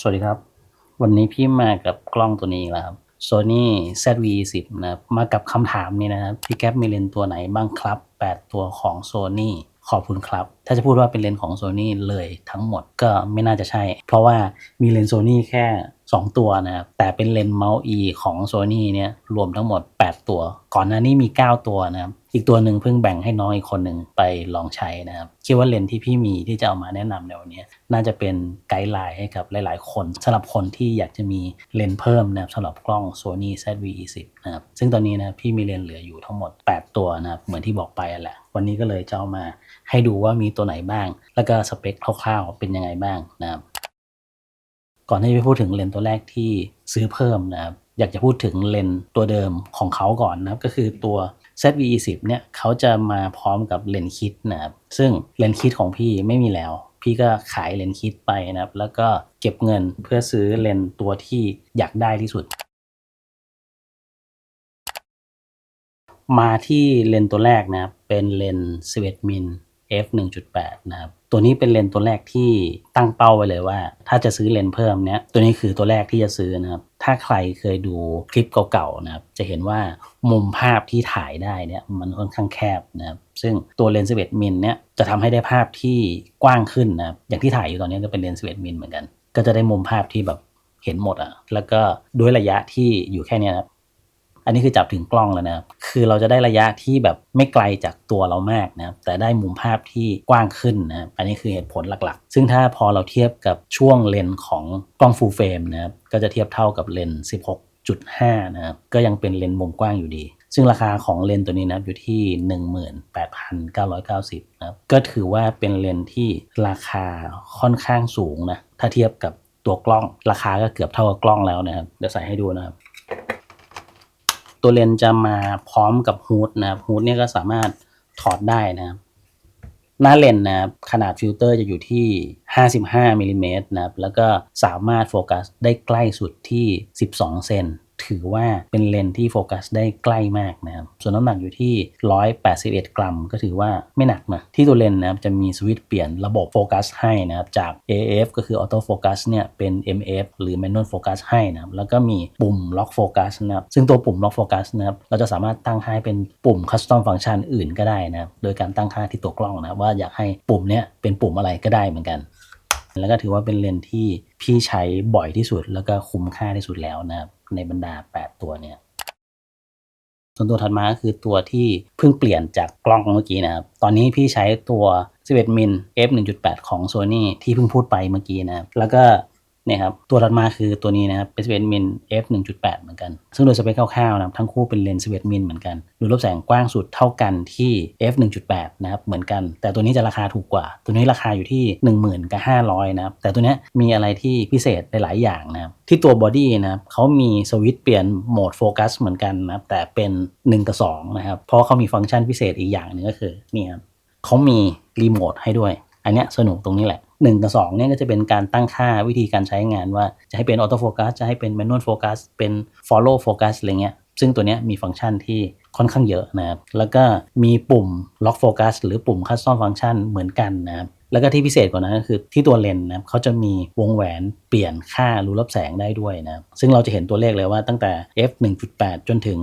สวัสดีครับ วันนี้พี่มากับกล้องตัวนี้แล้วครับ Sony ZV-10 นะครับ มากับคำถามนี้นะครับ พี่แก๊ปมีเลนตัวไหนบ้างครับ 8 ตัวของ Sony ขอบคุณครับถ้าจะพูดว่าเป็นเลนส์ของ Sony เลยทั้งหมดก็ไม่น่าจะใช่ เพราะว่ามีเลนส์ Sony แค่ 2 ตัวนะครับแต่เป็นเลนส์ Mount E ของ Sony เนี่ยรวมทั้งหมด 8 ตัว ก่อนหน้านี้มี 9 ตัวนะครับอีกตัวหนึ่งเพิ่งแบ่งให้น้องอีกคนหนึ่งไปลองใช้นะครับคิดว่าเลนส์ที่พี่มีที่จะเอามาแนะนำในวันนี้ น่าจะเป็นไกด์ไลน์ให้กับหลาย ๆ คนสำหรับคนที่อยากจะมีเลนส์เพิ่มนะครับสำหรับกล้อง Sony ZV-E10 นะครับซึ่งตอนนี้นะพี่มีเลนส์เหลืออยู่ทั้งหมด 8 ตัวนะครับเหมือนที่บอกไปแหละวันนี้ก็เลยจะเอามาให้ดูว่ามีตัวไหนบ้าง แล้วก็สเปคคร่าวๆเป็นยังไงบ้างนะครับ ก่อนที่จะพูดถึงเลนส์ตัวแรกที่ซื้อเพิ่มนะครับอยากจะพูดถึงเลนส์ตัวเดิมของเขาก่อนนะครับก็คือตัว ZV-10 เนี่ยเขาจะมาพร้อมกับเลนส์คิดนะครับซึ่งเลนส์คิดของพี่ไม่มีแล้ว พี่ก็ขายเลนส์คิดไปนะครับ แล้วก็เก็บเงินเพื่อซื้อเลนส์ตัวที่อยากได้ที่สุด มาที่เลนส์ตัวแรกนะครับเป็นเลนส์11มิล f 1.8นะครับตัวนี้เป็นเลนส์ตัวแรกที่ตั้งเป้าไว้เลยว่า ถ้าจะซื้อเลนส์เพิ่มเนี้ยตัวนี้คือตัวแรกที่จะซื้อนะครับถ้าใครเคยดูคลิปเก่าๆนะครับจะเห็นว่ามุมภาพที่ถ่ายได้เนี่ยมันค่อนข้างแคบนะครับซึ่งตัวเลนส์11มิลเนี้ยจะทำให้ได้ภาพที่กว้างขึ้นนะครับอย่างที่ถ่ายอยู่ตอนนี้ก็เป็นเลนส์11มิลเหมือนกัน ก็จะได้มุมภาพที่แบบเห็นหมดอะแล้วก็ด้วยระยะที่อยู่แค่นี้นะครับ อันนี้คือจับถึงกล้องแล้วนะครับ คือเราจะได้ระยะที่แบบไม่ไกลจากตัวเรามากนะครับ แต่ได้มุมภาพที่กว้างขึ้นนะครับ อันนี้คือเหตุผลหลักๆ ซึ่งถ้าพอเราเทียบกับช่วงเลนส์ของกล้อง full frame นะครับ ก็จะเทียบเท่ากับเลนส์ 16.5 นะครับ ก็ยังเป็นเลนส์มุมกว้างอยู่ดี ซึ่งราคาของเลนส์ตัวนี้นะครับอยู่ที่ 18,990นะครับ ก็ถือว่าเป็นเลนส์ที่ราคาค่อนข้างสูงนะ ถ้าเทียบกับตัวกล้อง ราคาก็เกือบเท่ากับกล้องแล้วนะครับ เดี๋ยวใส่ให้ดูนะครับ ตัวเลนจะมาพร้อมกับฮูดนะครับฮูดเนี่ยก็สามารถถอดได้นะครับ หน้าเลนนะครับขนาดฟิลเตอร์จะอยู่ที่ 55มิลลิเมตรนะครับแล้วก็สามารถโฟกัสได้ใกล้สุดที่ 12 เซน ถือว่าเป็นเลนที่โฟกัสได้ใกล้มากนะครับ ส่วนน้ำหนักอยู่ที่ 181 กรัม ก็ถือว่าไม่หนักนะ ที่ตัวเลนนะครับจะมีสวิตช์เปลี่ยนระบบโฟกัสให้นะครับ จาก AF ก็คือ Auto Focus เนี่ยเป็น MF หรือ Manual Focus ให้นะครับ แล้วก็มีปุ่ม Lock Focus นะครับ ซึ่งตัวปุ่ม Lock Focus นะครับ เราจะสามารถตั้งให้เป็นปุ่ม Custom Function อื่นก็ได้นะครับ โดยการตั้งค่าที่ตัวกล้องนะว่าอยากให้ปุ่มเนี้ยเป็นปุ่มอะไรก็ได้เหมือนกันแล้วก็ถือว่าเป็นเลนที่พี่ใช้บ่อยที่สุดแล้วก็คุ้มค่าที่สุดแล้วนะครับ ในบรรดา 8 ตัวเนี่ย ส่วนตัวถัดมาก็คือตัวที่เพิ่งเปลี่ยนจากกล้องเมื่อกี้นะครับ ตอนนี้พี่ใช้ตัว 11มิล f 1.8 ของ Sony ที่เพิ่งพูดไปเมื่อกี้นะครับ แล้วก็ เนี่ยครับตัวถัดมาคือตัวนี้นะครับเป็น11มิล f 1.8 เหมือนกัน ซึ่งโดยสเปคคร่าวๆนะครับทั้งคู่เป็นเลนส์11มิลเหมือนกันดูรอบแสงกว้างสุดเท่ากันที่ f 1.8 นะครับเหมือนกัน แต่ตัวนี้จะราคาถูกกว่า ตัวนี้ราคาอยู่ที่ 10,000กับ500 นะครับ แต่ตัวนี้มีอะไรที่พิเศษหลายๆอย่างนะครับที่ตัวบอดี้นะครับเขามีสวิตช์เปลี่ยนโหมดโฟกัสเหมือนกันนะครับแต่เป็น 1 กับ 2 นะครับเพราะเขามีฟังก์ชันพิเศษอีกอย่างหนึ่งก็คือนี่ครับเขามีรีโมทให้ด้วย อันเนี้ยสนุกตรงนี้แหละ 1 กับ2เนี่ยก็จะเป็นการตั้งค่าวิธีการใช้งานว่าจะให้เป็นออโต้โฟกัสจะให้เป็นแมนนวลโฟกัสเป็น follow focus อะไรเงี้ยซึ่งตัวเนี้ยมีฟังก์ชันที่ค่อนข้างเยอะนะครับ แล้วก็มีปุ่ม lock focus หรือปุ่ม custom function เหมือนกันนะครับ แล้วก็ที่พิเศษกว่านั้นก็คือที่ตัวเลนส์นะครับเขาจะมีวงแหวนเปลี่ยนค่ารูรับแสงได้ด้วยนะครับ ซึ่งเราจะเห็นตัวเลขเลยว่าตั้งแต่ f 1.8 จนถึง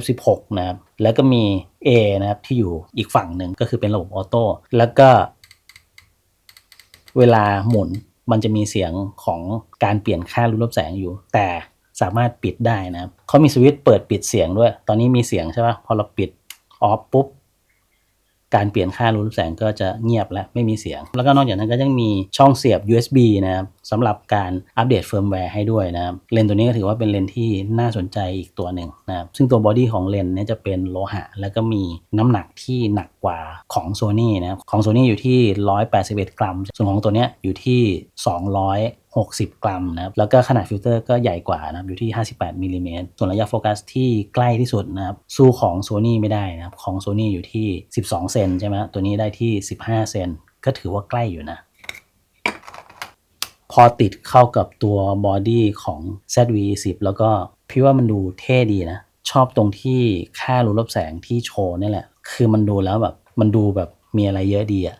F16 นะครับ แล้วก็มี A นะครับที่อยู่อีกฝั่งหนึ่งก็คือเป็นระบบออโต้ แล้วก็ เวลาหมุนมันจะมีเสียงของการเปลี่ยนค่ารูรับแสงอยู่ แต่สามารถปิดได้นะครับเขามีสวิตช์เปิดปิดเสียงด้วย ตอนนี้มีเสียงใช่ปะพอเราปิดออฟปุ๊บ การเปลี่ยนค่ารูรับแสงก็จะเงียบและไม่มีเสียง แล้วก็นอกจากนั้นก็ยังมีช่องเสียบ USB นะครับสำหรับการอัปเดตเฟิร์มแวร์ให้ด้วยนะครับเลนตัวนี้ก็ถือว่าเป็นเลนที่น่าสนใจอีกตัวหนึ่งนะครับซึ่งตัวบอดี้ของเลนเนี่ยจะเป็นโลหะ แล้วก็มีน้ำหนักที่หนักกว่าของ Sony นะครับของ Sony อยู่ที่ 181 กรัม ส่วนของตัวเนี้ยอยู่ที่ 200 60 กรัมนะครับแล้วก็ขนาดฟิลเตอร์ก็ใหญ่กว่านะครับอยู่ที่ 58มิลลิเมตรส่วนระยะโฟกัสที่ใกล้ที่สุดนะครับสู้ของ Sony ไม่ได้นะครับของ Sony อยู่ที่ 12 เซนใช่ไหมตัวนี้ได้ที่ 15 เซนก็ถือว่าใกล้อยู่นะพอติดเข้ากับตัวบอดี้ของ ZV-10 แล้วก็พี่ว่ามันดูเท่ดีนะ ชอบตรงที่ค่ารูรับแสงที่โชว์นี่แหละ คือมันดูแล้วแบบ มันดูแบบมีอะไรเยอะดีอะ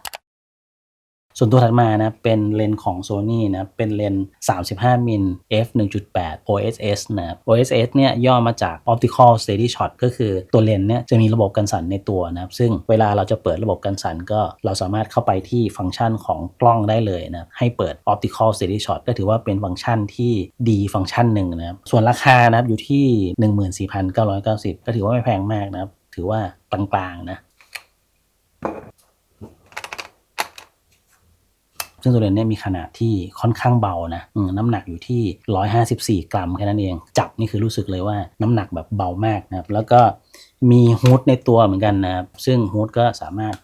ส่วนตัวถัดมานะเป็นเลนส์ของ Sony นะเป็นเลนส์ 35 มิล f 1.8 OSS นะ OSS เนี่ยย่อมาจาก Optical Steady Shot ก็คือตัวเลนส์เนี่ยจะมีระบบกันสั่นในตัวนะครับซึ่งเวลาเราจะเปิดระบบกันสั่นก็เราสามารถเข้าไปที่ฟังก์ชันของกล้องได้เลยนะให้เปิด Optical Steady Shot ก็ถือว่าเป็นฟังก์ชันที่ดีฟังก์ชันหนึ่งนะครับส่วนราคานะครับอยู่ที่ 14,990 ก็ถือว่าไม่แพงมากนะครับถือว่ากลางๆนะ ซึ่งตัวเลนเนี่ยมีขนาดที่ค่อนข้างเบานะน้ำหนักอยู่ที่ 154 กรัมแค่นั้นเอง จับนี่คือรู้สึกเลยว่าน้ำหนักแบบเบามากนะครับ แล้วก็มีฮูดในตัวเหมือนกันนะครับ ซึ่งฮูดก็สามารถ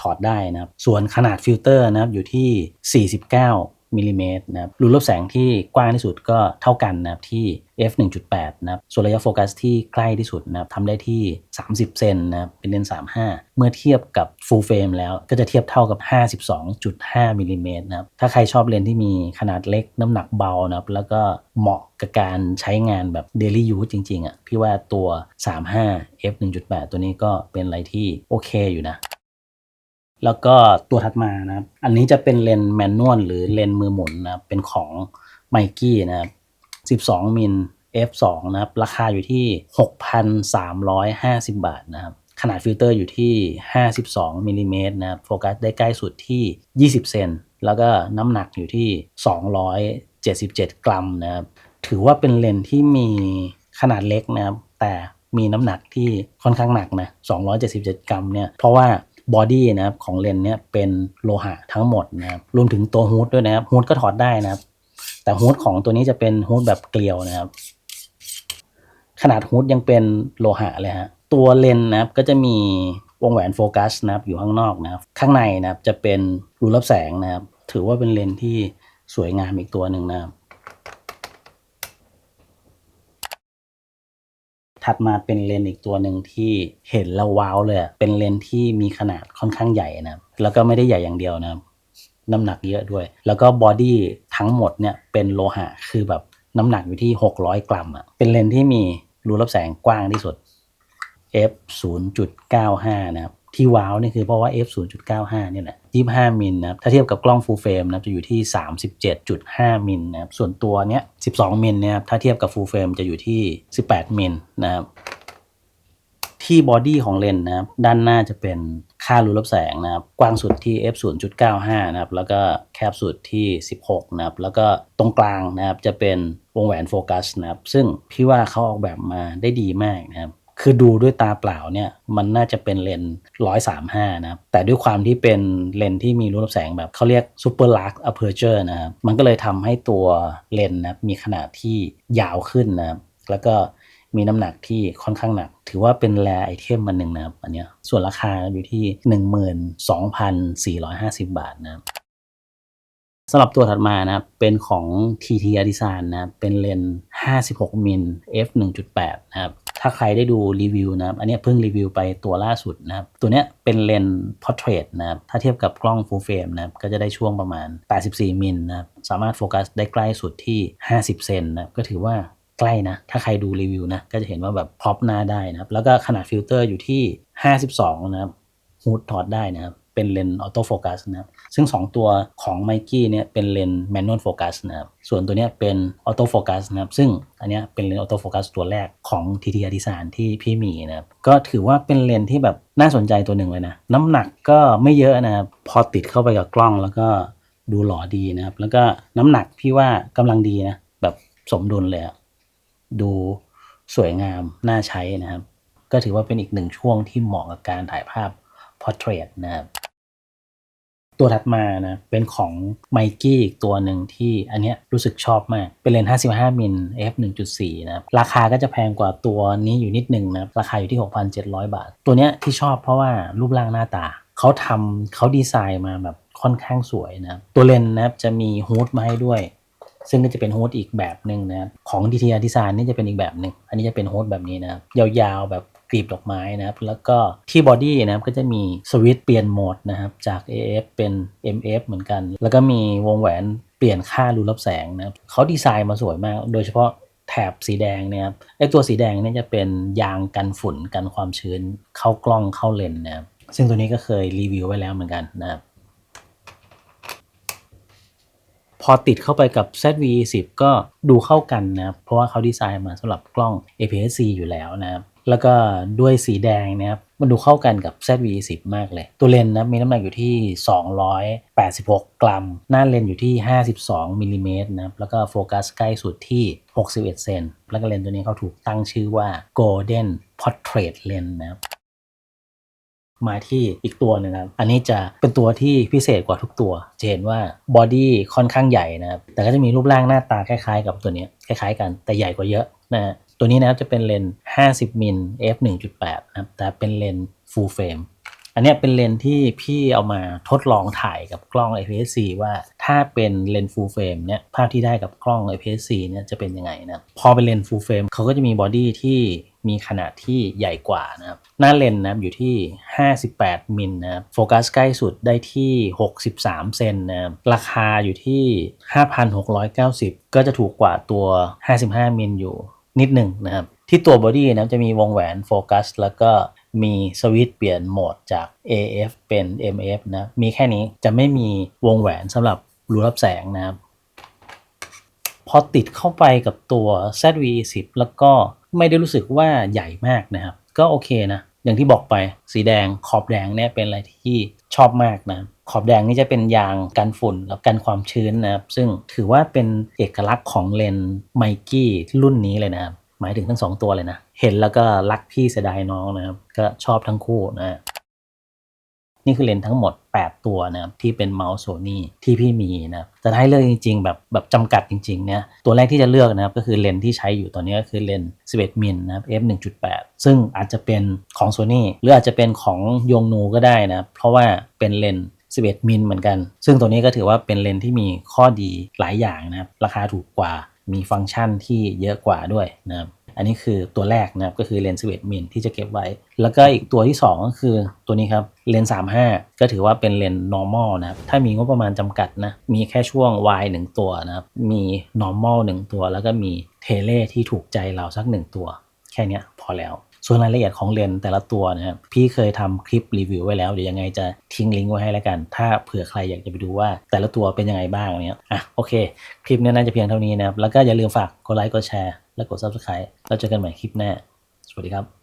ถอดได้นะครับ ส่วนขนาดฟิลเตอร์นะครับอยู่ที่ 49 มิลลิเมตรนะครับรูรับแสงที่กว้างที่สุดก็เท่ากันนะครับที่ f 1.8นะครับส่วนระยะโฟกัสที่ใกล้ที่สุดนะครับทำได้ที่ 30 เซนนะครับเป็นเลนส์35 เมื่อเทียบกับ full frame แล้วก็จะเทียบเท่ากับ 52.5มิลลิเมตรนะครับถ้าใครชอบเลนส์ที่มีขนาดเล็กน้ำหนักเบานะครับแล้วก็เหมาะกับการใช้งานแบบ daily use จริง ๆอะพี่ว่าตัว 35 f 1.8 ตัวนี้ก็เป็นอะไรที่โอเคอยู่นะ แล้วก็ตัวถัดมานะครับ อันนี้จะเป็นเลนส์แมนนวลหรือเลนส์มือหมุนนะครับ เป็นของไมกี้นะครับ 12 มิล f2 นะครับ ราคาอยู่ที่ 6,350 บาทนะครับ ขนาดฟิลเตอร์อยู่ที่ 52มิลลิเมตรนะครับ โฟกัสได้ใกล้สุดที่ 20 เซน แล้วก็น้ำหนักอยู่ที่ 277 กรัมนะครับ ถือว่าเป็นเลนส์ที่มีขนาดเล็กนะครับ แต่มีน้ำหนักที่ค่อนข้างหนักนะ 277 กรัมเนี่ย เพราะว่า บอดี้นะครับของเลนส์เนี่ยเป็นโลหะทั้งหมดนะครับรวมถึงตัวฮูดด้วยนะครับฮูดก็ถอดได้นะครับ แต่ฮูดของตัวนี้จะเป็นฮูดแบบเกลียวนะครับ ขนาดฮูดยังเป็นโลหะเลยฮะตัวเลนส์นะครับก็จะมีวงแหวนโฟกัสนะครับอยู่ข้างนอกนะครับ ข้างในนะครับจะเป็นรูรับแสงนะครับ ถือว่าเป็นเลนส์ที่สวยงามอีกตัวหนึ่งนะครับ ถัดมาเป็นเลนส์อีกตัวหนึ่งที่เห็นแล้วว้าวเลย เป็นเลนส์ที่มีขนาดค่อนข้างใหญ่นะแล้วก็ไม่ได้ใหญ่อย่างเดียวนะน้ำหนักเยอะด้วย แล้วก็บอดี้ทั้งหมดเนี่ยเป็นโลหะคือแบบน้ำหนักอยู่ที่ 600 กรัมอะเป็นเลนส์ที่มีรูรับแสงกว้างที่สุด f 0.95 นะครับ ที่ว้าวนี่คือเพราะว่า f 0.95เนี่ยแหละ25มิลนะครับถ้าเทียบกับกล้อง full frame นะจะอยู่ที่ 37.5มิลนะครับส่วนตัวเนี้ย12มิลนะครับถ้าเทียบกับ full frame จะอยู่ที่ 18มิลนะครับที่บอดี้ของเลนส์นะครับด้านหน้าจะเป็นค่ารูรับแสงนะครับกว้างสุดที่ f 0.95นะครับแล้วก็แคบสุดที่ 16นะครับแล้วก็ตรงกลางนะครับจะเป็นวงแหวนโฟกัสนะครับซึ่งพี่ว่าเขาออกแบบมาได้ดีมากนะครับ คือดูด้วยตาเปล่าเนี่ยมันน่าจะเป็นเลนส์135นะครับแต่ด้วยความที่เป็นเลนส์ที่มีรูรับแสงแบบเขาเรียก super large aperture นะครับมันก็เลยทำให้ตัวเลนส์นะมีขนาดที่ยาวขึ้นนะครับแล้วก็มีน้ำหนักที่ค่อนข้างหนัก ถือว่าเป็นแรไอเทมมันหนึ่งนะครับอันเนี้ยส่วนราคาอยู่ที่ 12,450 บาทนะครับสำหรับตัวถัดมานะครับเป็นของ TT a d i s a n นะครับเป็นเลนส์56มิล f 1.8นะครับ ถ้าใครได้ดูรีวิวนะครับ อันนี้เพิ่งรีวิวไปตัวล่าสุดนะครับ ตัวเนี้ยเป็นเลนส์ portrait นะครับ ถ้าเทียบกับกล้อง full frame นะครับ ก็จะได้ช่วงประมาณ 84 มิลนะครับ สามารถโฟกัสได้ใกล้สุดที่ 50 เซนนะครับก็ถือว่าใกล้นะ ถ้าใครดูรีวิวนะ ก็จะเห็นว่าแบบพร็อปหน้าได้นะครับ แล้วก็ขนาดฟิลเตอร์อยู่ที่ 52 นะครับฮูดถอดได้นะครับ เป็นเลนส์ออโต้โฟกัสนะครับซึ่ง 2 ตัวของไมกี้เนี่ยเป็นเลนส์แมนนวลโฟกัสนะครับส่วนตัวเนี้ยเป็นออโต้โฟกัสนะครับซึ่งอันเนี้ยเป็นเลนส์ออโต้โฟกัสตัวแรกของ TT a d i s a n ที่พี่มีนะครับก็ถือว่าเป็นเลนส์ที่แบบน่าสนใจตัวหนึ่งเลยนะ น้ำหนักก็ไม่เยอะนะครับพอติดเข้าไปกับกล้องแล้วก็ดูหล่อดีนะครับ แล้วก็น้ำหนักพี่ว่ากำลังดีนะแบบสมดุลเลยดูสวยงามน่าใช้นะครับ ก็ถือว่าเป็นอีกหนึ่งช่วงที่เหมาะกับการถ่ายภาพ portrait นะครับ ตัวถัดมานะเป็นของไมกี้อีกตัวหนึ่งที่อันเนี้ยรู้สึกชอบมาก เป็นเลนส์55 มิล f 1.4นะครับราคาก็จะแพงกว่าตัวนี้อยู่นิดหนึ่งนะครับราคาอยู่ที่ 6,700 บาท ตัวเนี้ยที่ชอบเพราะว่ารูปร่างหน้าตาเขาทำเขาดีไซน์มาแบบค่อนข้างสวยนะครับตัวเลนส์นะครับจะมีฮูดมาให้ด้วยซึ่งก็จะเป็นโฮสต์อีกแบบหนึ่งนะครับของ DTR Design นี่จะเป็นอีกแบบหนึ่ง อันนี้จะเป็นโฮสต์แบบนี้นะครับยาวๆแบบ กลีบดอกไม้นะครับ แล้วก็ที่บอดี้นะครับก็จะมีสวิตช์เปลี่ยนโหมดนะครับจาก AF เป็น MF เหมือนกัน แล้วก็มีวงแหวนเปลี่ยนค่ารูรับแสงนะครับเขาดีไซน์มาสวยมาก โดยเฉพาะแถบสีแดงเนี่ยครับไอตัวสีแดงเนี่ยจะเป็นยางกันฝุ่นกันความชื้นเข้ากล้องเข้าเลนนะครับซึ่งตัวนี้ก็เคยรีวิวไว้แล้วเหมือนกันนะครับพอติดเข้าไปกับ ZV-10 ก็ดูเข้ากันนะครับ เพราะว่าเขาดีไซน์มาสำหรับกล้อง APS-C อยู่แล้วนะครับ แล้วก็ด้วยสีแดงนะครับมันดูเข้ากันกับ ZV-10 มากเลย ตัวเลนนะมีน้ำหนักอยู่ที่ 286 กรัม หน้าเลนอยู่ที่ 52มิลลิเมตรนะครับแล้วก็โฟกัสใกล้สุดที่ 61 เซนแล้วก็เลนตัวนี้เขาถูกตั้งชื่อว่า Golden Portrait Lens นะครับมาที่อีกตัวหนึงครับ อันนี้จะเป็นตัวที่พิเศษกว่าทุกตัว จะเห็นว่าบอดี้ค่อนข้างใหญ่นะครับ แต่ก็จะมีรูปร่างหน้าตาคล้ายๆ กับตัวนี้ คล้ายๆกัน แต่ใหญ่กว่าเยอะนะฮะ ตัวนี้นะครับจะเป็นเลนส์50มิล f 1.8นะครับแต่เป็นเลนส์ full frame อันนี้เป็นเลนส์ที่พี่เอามาทดลองถ่ายกับกล้อง APS-C ว่าถ้าเป็นเลนส์ full frame เนี่ยภาพที่ได้กับกล้อง APS-C เนี่ยจะเป็นยังไงนะพอเป็นเลนส์ full frame เขาก็จะมีบอดี้ที่มีขนาดที่ใหญ่กว่านะครับ หน้าเลนนะครับอยู่ที่ 58 มิลนะครับโฟกัสใกล้สุดได้ที่ 63 เซนนะครับราคาอยู่ที่ 5,690 ก็จะถูกกว่าตัว 55 มิลอยู่ นิดหนึ่งนะครับ ที่ตัวบอดี้นะจะมีวงแหวนโฟกัสแล้วก็มีสวิตช์เปลี่ยนโหมดจาก AF เป็น MF นะ มีแค่นี้จะไม่มีวงแหวนสำหรับรูรับแสงนะครับ พอติดเข้าไปกับตัว ZV-10 แล้วก็ไม่ได้รู้สึกว่าใหญ่มากนะครับ ก็โอเคนะ อย่างที่บอกไปสีแดงขอบแดงเนี่ยเป็นอะไรที่ชอบมากนะ ขอบแดงนี่จะเป็นยางกันฝุ่นแล้วกันความชื้นนะครับ ซึ่งถือว่าเป็นเอกลักษณ์ของเลนส์ไมกี้รุ่นนี้เลยนะครับ หมายถึงทั้งสองตัวเลยนะ เห็นแล้วก็รักพี่เสียดายน้องนะครับ ก็ชอบทั้งคู่นะนี่คือเลนส์ทั้งหมด 8 ตัวนะครับที่เป็นเมาส์โซนี่ที่พี่มีนะครับแต่ถ้าให้เลือกจริง ๆ แบบแบบจำกัดจริงๆเนี่ยตัวแรกที่จะเลือกนะครับก็คือเลนส์ที่ใช้อยู่ตอนนี้ก็คือเลนส์11 มิลนะครับ f 1.8 ซึ่งอาจจะเป็นของ Sony หรืออาจจะเป็นของยงนูก็ได้นะเพราะว่าเป็นเลนส์ 11 มิลเหมือนกัน ซึ่งตัวนี้ก็ถือว่าเป็นเลนส์ที่มีข้อดีหลายอย่างนะครับ ราคาถูกกว่า มีฟังก์ชันที่เยอะกว่าด้วยนะครับ อันนี้คือตัวแรกนะครับ ก็คือเลนส์11 มิลที่จะเก็บไว้ แล้วก็อีกตัวที่ 2 ก็คือตัวนี้ครับ เลนส์35 ก็ถือว่าเป็นเลนส์ normal นะครับ ถ้ามีงบประมาณจำกัดนะ มีแค่ช่วง Y 1ตัวนะครับ มี normal 1 ตัว แล้วก็มีเทเลที่ถูกใจเราสัก 1 ตัว แค่นี้พอแล้ว ส่วนรายละเอียดของเลนแต่ละตัวนะครับพี่เคยทำคลิปรีวิวไว้แล้วเดี๋ยวยังไงจะทิ้งลิงก์ไว้ให้แล้วกัน ถ้าเผื่อใครอยากจะไปดูว่าแต่ละตัวเป็นยังไงบ้างเนี่ยอะโอเค คลิปนี้น่าจะเพียงเท่านี้นะครับแล้วก็อย่าลืมฝากกดไลค์กดแชร์และกด subscribe แล้วเจอกันใหม่คลิปหน้าสวัสดีครับ